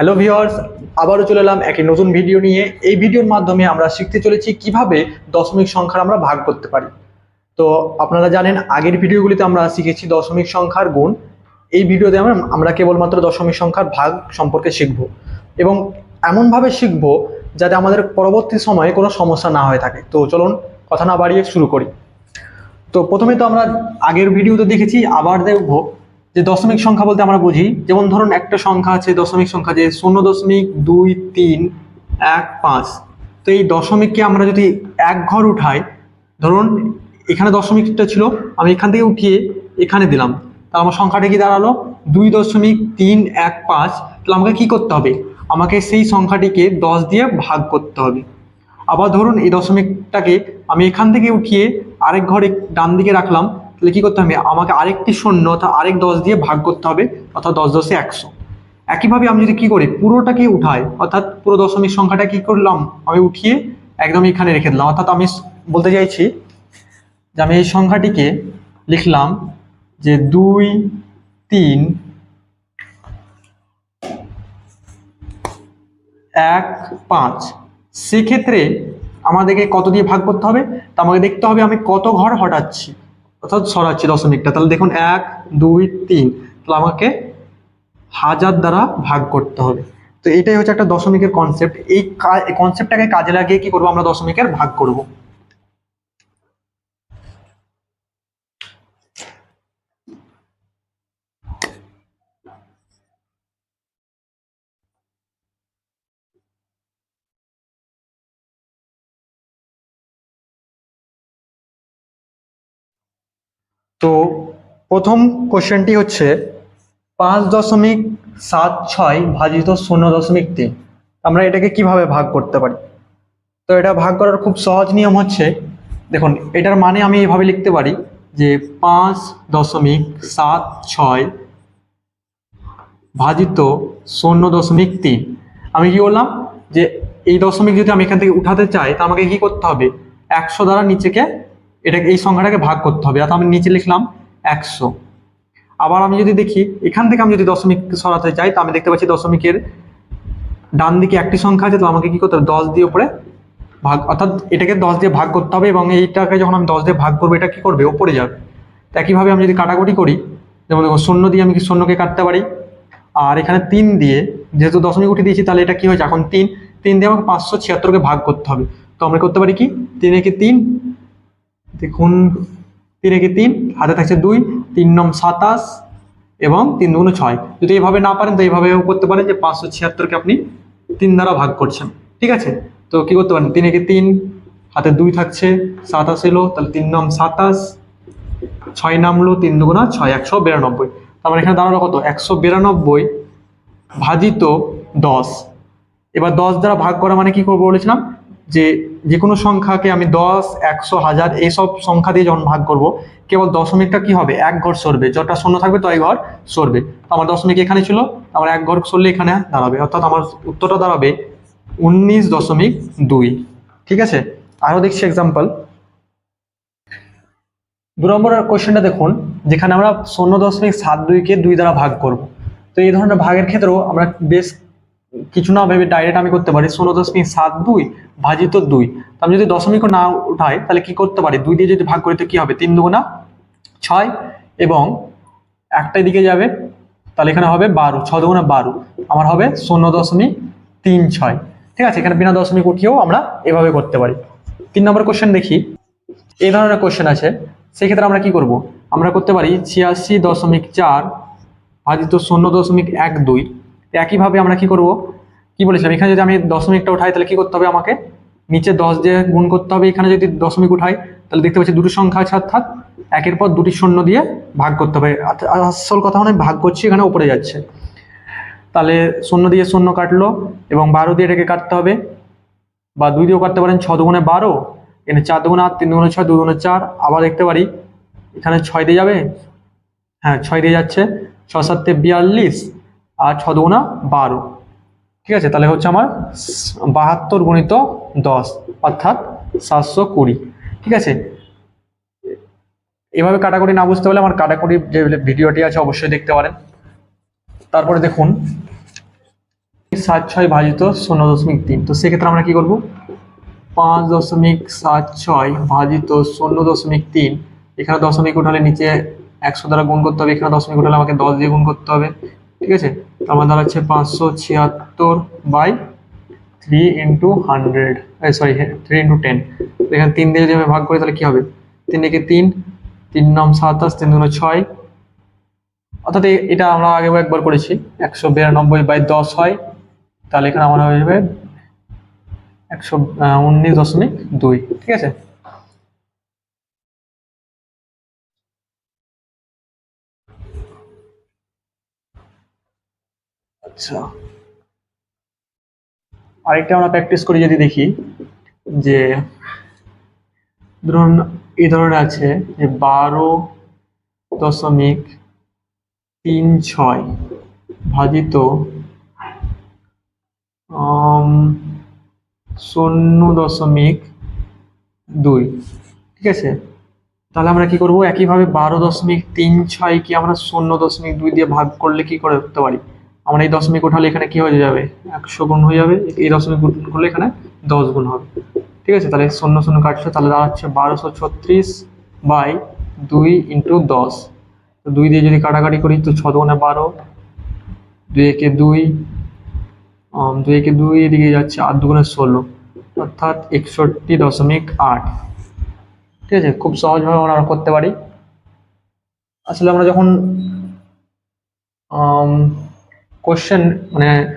Hello viewers আবারও চলে এলাম একটি নতুন ভিডিও নিয়ে। এই ভিডিওর মাধ্যমে আমরা শিখতে চলেছি কীভাবে দশমিক সংখ্যার আমরা ভাগ করতে পারি। তো আপনারা জানেন, আগের ভিডিওগুলিতে আমরা শিখেছি দশমিক সংখ্যার গুণ। এই ভিডিওতে আমরা আমরা কেবলমাত্র দশমিক সংখ্যার ভাগ সম্পর্কে শিখব এবং এমনভাবে শিখব যাতে আমাদের পরবর্তী সময়ে কোনো সমস্যা না হয়ে থাকে। তো চলুন, কথা না বাড়িয়ে শুরু করি। তো প্রথমে তো আমরা আগের ভিডিওতে দেখেছি, আবার দেখব যে দশমিক সংখ্যা বলতে আমরা বুঝি, যেমন ধরুন একটা সংখ্যা আছে, দশমিক সংখ্যা যে শূন্য দশমিক দুই তিন এক পাঁচ। তো এই দশমিককে আমরা যদি এক ঘর উঠাই, ধরুন এখানে দশমিকটা ছিল, আমি এখান থেকে উঠিয়ে এখানে দিলাম। তাহলে আমার সংখ্যাটা কি দাঁড়াল? দুই দশমিক তিন এক পাঁচ। তাহলে আমাকে কি করতে হবে? আমাকে সেই সংখ্যাটিকে দশ দিয়ে ভাগ করতে হবে। আবার ধরুন এই দশমিকটাকে আমি এখান থেকে উঠিয়ে আরেক ঘরে ডান দিকে রাখলাম তাহলে কি করতে হবে? আমাকে আরেকটি শূন্য অর্থাৎ আরেক দশ দিয়ে ভাগ করতে হবে, অর্থাৎ দশ দশে একশো। একইভাবে আমি যদি কি করি? পুরোটাকে উঠাই, অর্থাৎ পুরো দশমিক সংখ্যাটা কি করলাম? আমি উঠিয়ে একদম এখানে রেখে দিলাম। অর্থাৎ আমি বলতে চাইছি যে আমি এই সংখ্যাটিকে লিখলাম যে দুই, তিন, এক, পাঁচ। সেক্ষেত্রে আমাদেরকে কত দিয়ে ভাগ করতে হবে? তা আমাকে দেখতে হবে আমি কত ঘর হটাচ্ছি। অর্থাৎ সরাচ্ছি দশমিকটা। তাহলে দেখুন, এক, দুই, তিন। তাহলে আমাকে হাজার দ্বারা ভাগ করতে হবে। তো এটাই হচ্ছে একটা দশমিকের কনসেপ্ট এই কনসেপ্টটাকে কাজে লাগিয়ে কি করব আমরা দশমিকের ভাগ করব। তো প্রথম কোশ্চেনটি হচ্ছে পাঁচ দশমিক সাত ছয় ভাজিত শূন্য দশমিক তিন। আমরা এটাকে কীভাবে ভাগ করতে পারি? তো এটা ভাগ করার খুব সহজ নিয়ম হচ্ছে, দেখুন, এটার মানে আমি এইভাবে লিখতে পারি যে পাঁচ দশমিক সাত ছয় ভাজিত শূন্য দশমিক তিন। আমি কি বললাম যে এই দশমিক যদি আমি এখান থেকে উঠাতে চাই, তা আমাকে কি করতে হবে? একশো দ্বারা নিচেকে এটাকে, এই সংখ্যাটাকে ভাগ করতে হবে। অর্থাৎ আমি নিচে লিখলাম একশো। আবার আমি যদি দেখি, এখান থেকে আমি যদি দশমিক সরাতে চাই, তা আমি দেখতে পাচ্ছি দশমিকের ডান দিকে একটি সংখ্যা আছে তো আমাকে কি করতে হবে? দশ দিয়ে উপরে ভাগ, অর্থাৎ এটাকে দশ দিয়ে ভাগ করতে হবে এবং এইটাকে যখন আমি দশ দিয়ে ভাগ করব, এটা কি করবে? ওপরে যাবে। তো একইভাবে আমি যদি কাটাকুটি করি, যেমন দেখো শূন্য দিয়ে আমি কি শূন্যকে কাটতে পারি? আর এখানে তিন দিয়ে, যেহেতু দশমিক উঠে দিয়েছি, তাহলে এটা কি হয়েছে? এখন তিন। তিন দিয়ে আমাকে পাঁচশো ছিয়াত্তরকে ভাগ করতে হবে। তো আমরা করতে পারি কি? তিন একে তিন? দেখুন তিন একে তিন, হাতে থাকছে দুই, তিন নম সাতাশ এবং তিন দুগুণ ছয়। যদি এইভাবে না পারেন তো এইভাবেও করতে পারেন যে পাঁচশো ছিয়াত্তরকে আপনি তিন দ্বারা ভাগ করছেন। ঠিক আছে? তো কি করতে পারেন? তিন একে তিন, হাতে দুই থাকছে, সাতাশ এলো, তাহলে তিন নম সাতাশ, ছয় নামলো, তিন দুগুণা ছয়, একশো বিরানব্বই। তারপর এখানে দাঁড়াল কত? একশো বিরানব্বই ভাজিত দশ। এবার দশ দ্বারা ভাগ করা মানে কি করব বলেছিলাম? যে যে কোনো সংখ্যাকে আমি দশ, একশো, হাজার এইসব সংখ্যা দিয়ে যখন ভাগ করব, কেবল দশমিকটা কি হবে? এক ঘর সরবে। যতটা শূন্য থাকবে ততই ঘর সরবে। আমার দশমিক এখানে ছিল, আমার এক ঘর সরলে এখানে দাঁড়াবে। অর্থাৎ আমার উত্তরটা দাঁড়াবে উনিশ দশমিক দুই। ঠিক আছে? আরও দেখছি এক্সাম্পল দু নম্বর কোয়েশ্চেনটা দেখুন, যেখানে আমরা শূন্য দশমিক সাত দুইকে দুই দ্বারা ভাগ করব। তো এই ধরনের ভাগের ক্ষেত্রেও আমরা বেশ কিছু না ভেবে ডাইরেক্ট আমি করতে পারি। শূন্য দশমিক সাত দুই, ভাজিত দুই। আমি যদি দশমিক না উঠাই, তাহলে কি করতে পারি? দুই দিয়ে যদি ভাগ করি, তো কি হবে? তিন দুগুণা ছয় এবং একটাই দিকে যাবে, তাহলে এখানে হবে বারো, ছ দুগুণা বারো। আমার হবে শূন্য দশমিক তিন ছয়। ঠিক আছে? এখানে বিনা দশমিক উঠিয়েও আমরা এভাবে করতে পারি। তিন নম্বর কোশ্চেন দেখি। এই ধরনের কোশ্চেন আছে। সেক্ষেত্রে আমরা কি করব? আমরা করতে পারি ছিয়াশি দশমিক চার ভাজিত শূন্য দশমিক এক দুই। একইভাবে আমরা কি করব? কি বলেছিলাম? এখানে যদি আমি দশমিকটা উঠাই, তাহলে কি করতে হবে আমাকে? নিচে দশ দিয়ে গুণ করতে হবে। এখানে যদি দশমিক উঠাই, তাহলে দেখতে পাচ্ছি দুটি সংখ্যা আছে, অর্থাৎ একের পর দুটি শূন্য দিয়ে ভাগ করতে হবে। আসল কথা মানে ভাগ করছি, এখানে উপরে যাচ্ছে। তাহলে শূন্য দিয়ে শূন্য কাটলো, এবং বারো দিয়ে এটাকে কাটতে হবে। বা দুই দিয়েও কাটতে পারেন, ছ দুগুণে বারো, এখানে চার দুগুণে আট, তিন দুগুণে ছয় দুগুণে চার, আবার দেখতে পারি, এখানে ছয় দিয়ে যাবে? হ্যাঁ ছয় দিয়ে যাচ্ছে। ছ সাতে বিয়াল্লিশ আর ছ দুগুণা বারো। ঠিক আছে, তাহলে হচ্ছে আমার বাহাত্তর গুণিত দশ, অর্থাৎ সাতশো কুড়ি। ঠিক আছে? এভাবে কাটাকুটি না বুঝতে পারলে আমার কাটাকুটির যে ভিডিওটি আছে অবশ্যই দেখতে পারেন। তারপরে দেখুন, সাত ছয় ভাজিত শূন্য দশমিক তিন। তো সেক্ষেত্রে আমরা কি করব? পাঁচ দশমিক সাত ছয় ভাজিত শূন্য দশমিক তিন। এখানে দশমিক উঠালে নিচে একশো দ্বারা গুণ করতে হবে, এখানে দশমিক উঠালে আমাকে দশ দিয়ে গুণ করতে হবে। ঠিক আছে? আমার দাঁড়াচ্ছে পাঁচশো ছিয়াত্তর by three into hundred sorry three into ten. এখানে তিন দিয়ে যদি আমি ভাগ করি তাহলে কি হবে? তিন দিকে তিন তিন নম সাতাশ, তিন দুগুণ ছয়। অর্থাৎ এটা আমরা আগেও একবার করেছি, একশো বিরানব্বই বাই দশ হয়, তাহলে এখানে আমার হয়ে যাবে একশো উনিশ দশমিক দুই, ঠিক আছে? আচ্ছা। আরেকটা আমরা প্র্যাকটিস করে যদি দেখি যে ধরুন এই ধরনের আছে যে বারো দশমিক তিন ছয় ভাজিত শূন্য দশমিক দুই। ঠিক আছে? তাহলে আমরা কি করব? একইভাবে বারো দশমিক তিন ছয় কি আমরা শূন্য দশমিক দুই দিয়ে ভাগ করলে কি করে করতে পারি? আমরা এই দশমিক উঠালে এখানে কি হয়ে যাবে? একশো গুণ হয়ে যাবে। এই দশমিক গুণ করলে এখানে দশ গুণ হবে। ঠিক আছে? তাহলে শূন্য শূন্য কাটছে তাহলে দাঁড়াচ্ছে বারোশো ছত্রিশ বাই দুই ইন্টু দশ। তো দুই দিয়ে যদি কাটাকাটি করি তো ছ দুগুণে বারো। দুই একে দুই দুই একে দুই এদিকে যাচ্ছে আট দুগুণে ষোলো। অর্থাৎ একষট্টি দশমিক আট। ঠিক আছে? খুব সহজভাবে আমরা করতে পারি। আসলে আমরা যখন কোশ্চেন মানে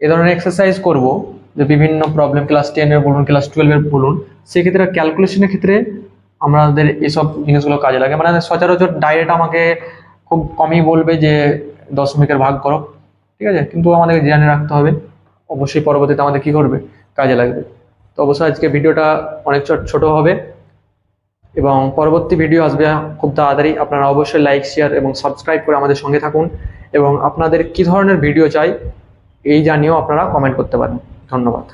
এ ধরনের এক্সারসাইজ করব, যে বিভিন্ন প্রবলেম ক্লাস টেনের বলুন ক্লাস টুয়েলভের বলুন সেক্ষেত্রে ক্যালকুলেশনের ক্ষেত্রে আমাদের এসব জিনিসগুলো কাজে লাগে। মানে সচরাচর ডাইরেক্ট আমাকে খুব কমই বলবে যে দশমিকের ভাগ করো, ঠিক আছে? কিন্তু আমাদেরকে জেনে রাখতে হবে, অবশ্যই পরবর্তীতে আমাদের কি করবে, কাজে লাগবে। তো অবশ্যই আজকে ভিডিওটা অনেক ছোট- ছোট হবে, এবং পরবর্তী ভিডিও আসবে খুব তাড়াতাড়ি। আপনারা অবশ্যই লাইক শেয়ার এবং সাবস্ক্রাইব করে আমাদের সঙ্গে থাকুন। এবং আপনাদের কি ধরনের ভিডিও চাই এই জানিয়েও আপনারা কমেন্ট করতে পারেন। ধন্যবাদ।